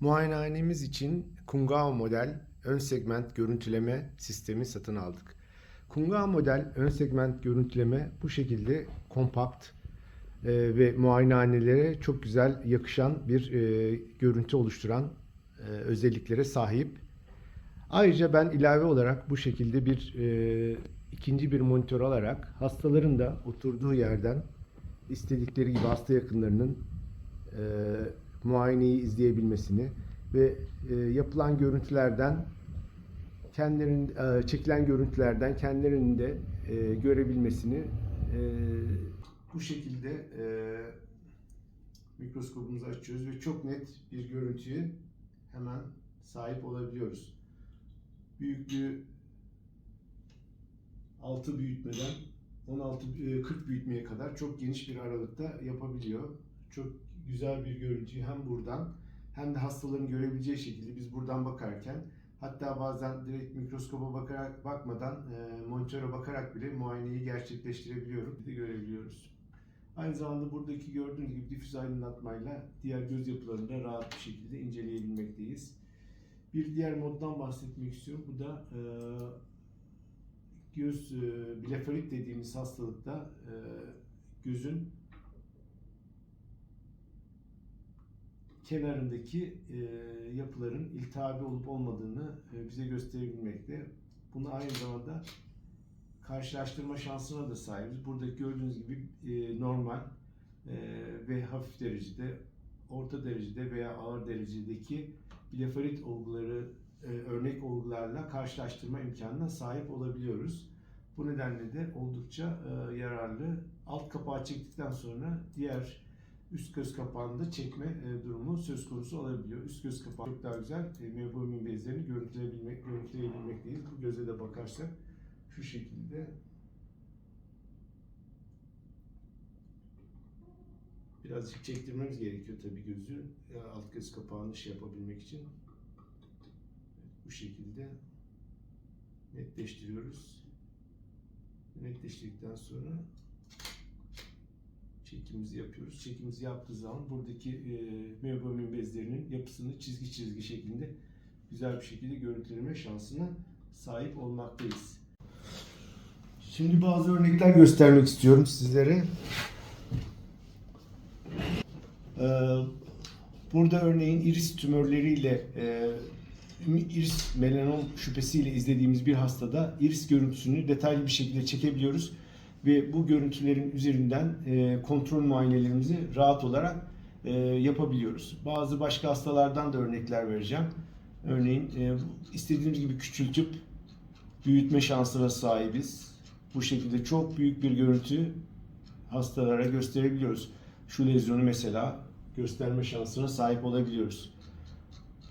Muayenehanemiz için Kungao model ön segment görüntüleme sistemi satın aldık. Kungao model ön segment görüntüleme bu şekilde kompakt e, ve muayenehanelere çok güzel yakışan bir e, görüntü oluşturan e, özelliklere sahip. Ayrıca ben ilave olarak bu şekilde bir ikinci bir monitör alarak hastaların da oturduğu yerden istedikleri gibi hasta yakınlarının muayeneyi izleyebilmesini ve e, yapılan görüntülerden kendilerinin e, çekilen görüntülerden kendilerinin de e, görebilmesini e, bu şekilde e, mikroskopumuzu açıyoruz ve çok net bir görüntüyü hemen sahip olabiliyoruz. Büyüklüğü 6 büyütmeden 16 e, 40 büyütmeye kadar çok geniş bir aralıkta yapabiliyor. Çok güzel bir görüntüyü hem buradan hem de hastaların görebileceği şekilde biz buradan bakarken hatta bazen direkt mikroskopa bakarak bakmadan e, monitöre bakarak bile muayeneyi gerçekleştirebiliyorum. De görebiliyoruz. Aynı zamanda buradaki gördüğünüz gibi difüz aydınlatmayla diğer göz yapılarını da rahat bir şekilde inceleyebilmekteyiz. Bir diğer moddan bahsetmek istiyorum. Bu da e, göz e, blefarit dediğimiz hastalıkta e, gözün kenarındaki e, yapıların iltihabi olup olmadığını e, bize gösterebilmekte. Bunu aynı zamanda karşılaştırma şansına da sahibiz. Burada gördüğünüz gibi e, normal e, ve hafif derecede, orta derecede veya ağır derecedeki blefarit olguları e, örnek olgularla karşılaştırma imkanına sahip olabiliyoruz. Bu nedenle de oldukça e, yararlı. Alt kapağı çektikten sonra diğer üst göz kapağını da çekme e, durumu söz konusu olabiliyor. Üst göz kapağı çok daha güzel e, miyoblomin bezlerini görüntüleyebilmek, görüntüleyebilmekteyiz. Bu göze de bakarsak şu şekilde birazcık çektirmemiz gerekiyor tabii gözü e, alt göz kapağını şey yapabilmek için. Bu şekilde netleştiriyoruz. Netleştirdikten sonra çekimimizi yapıyoruz. Çekimimizi yaptığı zaman buradaki e, miyoblomin bezlerinin yapısını çizgi çizgi şeklinde güzel bir şekilde görüntüleme şansına sahip olmaktayız. Şimdi bazı örnekler göstermek istiyorum sizlere. Ee, Burada örneğin iris tümörleriyle e, iris melanom şüphesiyle izlediğimiz bir hastada iris görüntüsünü detaylı bir şekilde çekebiliyoruz ve bu görüntülerin üzerinden e, kontrol muayenelerimizi rahat olarak e, yapabiliyoruz. Bazı başka hastalardan da örnekler vereceğim. Örneğin e, istediğimiz gibi küçültüp büyütme şansına sahibiz. Bu şekilde çok büyük bir görüntü hastalara gösterebiliyoruz. Şu lezyonu mesela gösterme şansına sahip olabiliyoruz.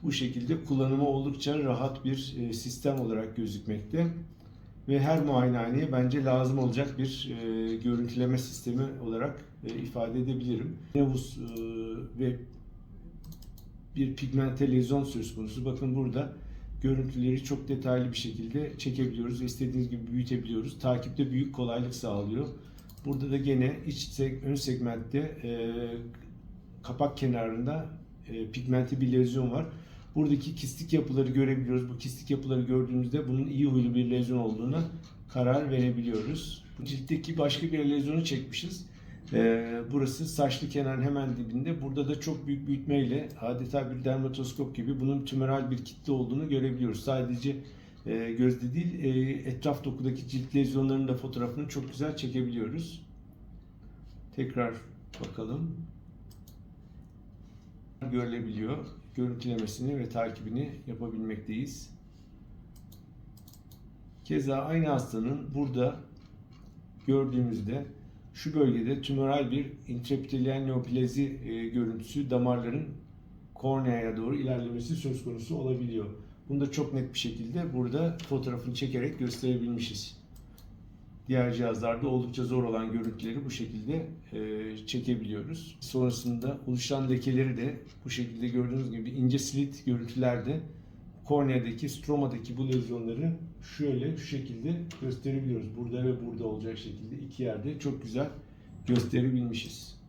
Bu şekilde kullanımı oldukça rahat bir e, sistem olarak gözükmekte ve her muayenehaneye bence lazım olacak bir e, görüntüleme sistemi olarak e, ifade edebilirim. Nevus e, ve bir pigmente lezyon söz konusu. Bakın burada görüntüleri çok detaylı bir şekilde çekebiliyoruz istediğiniz gibi büyütebiliyoruz. Takipte büyük kolaylık sağlıyor. Burada da gene iç ön segmentte e, kapak kenarında e, pigmenti bir lezyon var. Buradaki kistik yapıları görebiliyoruz. Bu kistik yapıları gördüğümüzde bunun iyi huylu bir lezyon olduğuna karar verebiliyoruz. Ciltteki başka bir lezyonu çekmişiz. Ee, burası saçlı kenarın hemen dibinde. Burada da çok büyük büyütmeyle adeta bir dermatoskop gibi bunun tümöral bir kitle olduğunu görebiliyoruz. Sadece e, gözde değil, e, etraf dokudaki cilt lezyonlarının da fotoğrafını çok güzel çekebiliyoruz. Tekrar bakalım. Görülebiliyor. Görüntülemesini ve takibini yapabilmekteyiz. Keza aynı hastanın burada gördüğümüzde şu bölgede tümöral bir intraepitelial neoplezi e, görüntüsü damarların korneaya doğru ilerlemesi söz konusu olabiliyor. Bunu da çok net bir şekilde burada fotoğrafını çekerek gösterebilmişiz. Diğer cihazlarda oldukça zor olan görüntüleri bu şekilde e, çekebiliyoruz. Sonrasında oluşan lekeleri de bu şekilde gördüğünüz gibi ince slit görüntülerde korneadaki, stromadaki bu lezyonları şöyle şu şekilde gösterebiliyoruz. Burada ve burada olacak şekilde iki yerde çok güzel gösterebilmişiz.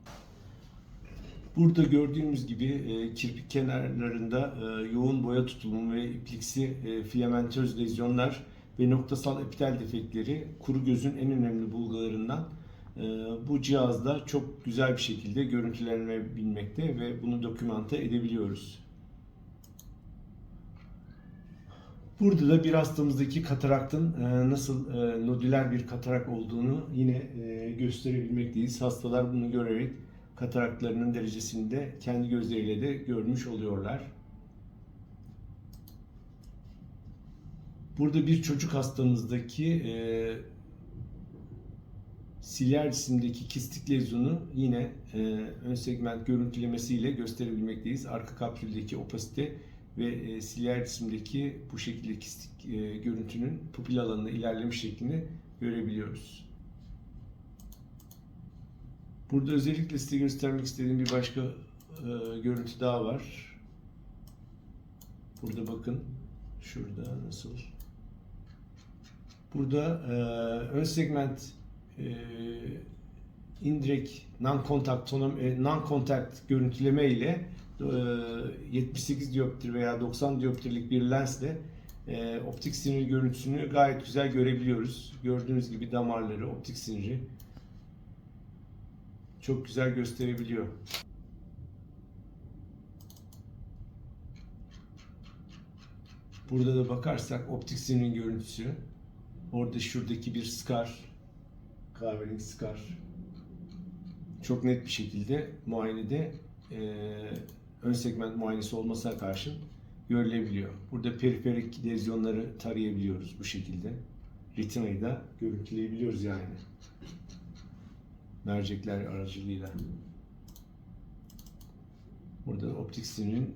Burada gördüğümüz gibi e, kirpik kenarlarında e, yoğun boya tutulumu ve ipliksi e, filamentöz lezyonlar ve noktasal epitel defektleri kuru gözün en önemli bulgularından. E, bu cihazda çok güzel bir şekilde görüntülenebilmekte ve bunu dokümante edebiliyoruz. Burada da bir hastamızdaki kataraktın e, nasıl e, nodüler bir katarak olduğunu yine gösterebilmekteyiz. Hastalar bunu görerek kataraklarının derecesini de kendi gözleriyle de görmüş oluyorlar. Burada bir çocuk hastamızdaki e, silyar cisimdeki kistik lezyonu yine e, ön segment görüntülemesiyle gösterebilmekteyiz. Arka kapsüldeki opasite ve e, silyar cisimdeki bu şekilde kistik e, görüntünün pupil alanına ilerlemiş şeklini görebiliyoruz. Burada özellikle size göstermek istediğim bir başka e, görüntü daha var. Burada bakın. Şurada nasıl? Burada e, ön segment e, indirect non-contact e, non-contact görüntüleme ile e, 78 dioptri veya 90 dioptrilik bir lensle e, optik sinir görüntüsünü gayet güzel görebiliyoruz. Gördüğünüz gibi damarları, optik siniri çok güzel gösterebiliyor. Burada da bakarsak optik sinirin görüntüsü. Orada şuradaki bir scar, kahverengi scar. Çok net bir şekilde muayenede eee, ön segment muayenesi olmasına karşın görülebiliyor. Burada periferik lezyonları tarayabiliyoruz bu şekilde. Retinayı da görüntüleyebiliyoruz yani. Mercekler aracılığıyla. Burada optik sinirin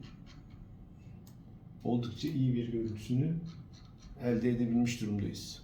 oldukça iyi bir görüntüsünü elde edebilmiş durumdayız.